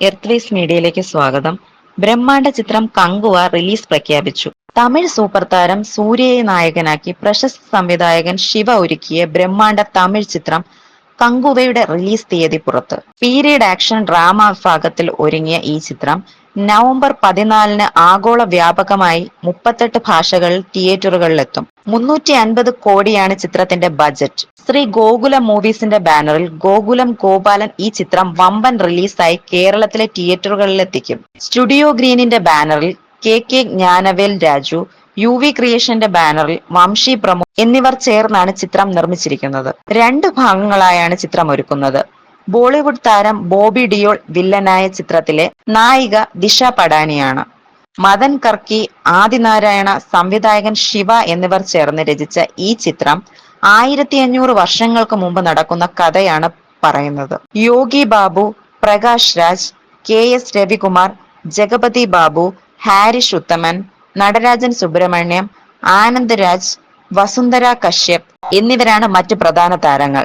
Earthways മീഡിയയിലേക്ക് സ്വാഗതം. ബ്രഹ്മാണ്ഡ ചിത്രം കങ്കുവ റിലീസ് പ്രഖ്യാപിച്ചു. തമിഴ് സൂപ്പർ താരം സൂര്യയെ നായകനാക്കി പ്രശസ്ത സംവിധായകൻ ശിവ ഒരുക്കിയ ബ്രഹ്മാണ്ഡ തമിഴ് ചിത്രം കങ്കുവയുടെ റിലീസ് തീയതി പുറത്ത്. പീരീഡ് ആക്ഷൻ ഡ്രാമ വിഭാഗത്തിൽ ഒരുങ്ങിയ ഈ ചിത്രം നവംബർ പതിനാലിന് ആഗോള വ്യാപകമായി മുപ്പത്തെട്ട് ഭാഷകളിൽ തിയേറ്ററുകളിലെത്തും. മുന്നൂറ്റി അൻപത് കോടിയാണ് ചിത്രത്തിന്റെ ബജറ്റ്. ശ്രീ ഗോകുലം മൂവീസിന്റെ ബാനറിൽ ഗോകുലം ഗോപാലൻ ഈ ചിത്രം വമ്പൻ റിലീസായി കേരളത്തിലെ തിയേറ്ററുകളിലെത്തിക്കും. സ്റ്റുഡിയോ ഗ്രീനിന്റെ ബാനറിൽ K K Gnanavel Raju U V ക്രിയേഷന്റെ ബാനറിൽ വംശി പ്രമോ എന്നിവർ ചേർന്നാണ് ചിത്രം നിർമ്മിച്ചിരിക്കുന്നത്. രണ്ട് ഭാഗങ്ങളായാണ് ചിത്രം ഒരുക്കുന്നത് ബോളിവുഡ് താരം ബോബി ഡിയോൾ വില്ലനായ ചിത്രത്തിലെ നായിക ദിശ പടാനിയാണ്. മദൻ കർക്കി ആദിനാരായണ സംവിധായകൻ ശിവ എന്നിവർ ചേർന്ന് രചിച്ച ഈ ചിത്രം ആയിരത്തി അഞ്ഞൂറ് വർഷങ്ങൾക്ക് മുമ്പ് നടക്കുന്ന കഥയാണ് പറയുന്നത്. യോഗി ബാബു പ്രകാശ് രാജ് കെ എസ് രവികുമാർ ജഗപതി ബാബു ഹാരിഷ് ഉത്തമൻ നടരാജൻ സുബ്രഹ്മണ്യം ആനന്ദ് രാജ് വസുന്ധര കശ്യപ് എന്നിവരാണ് മറ്റ് പ്രധാന താരങ്ങൾ.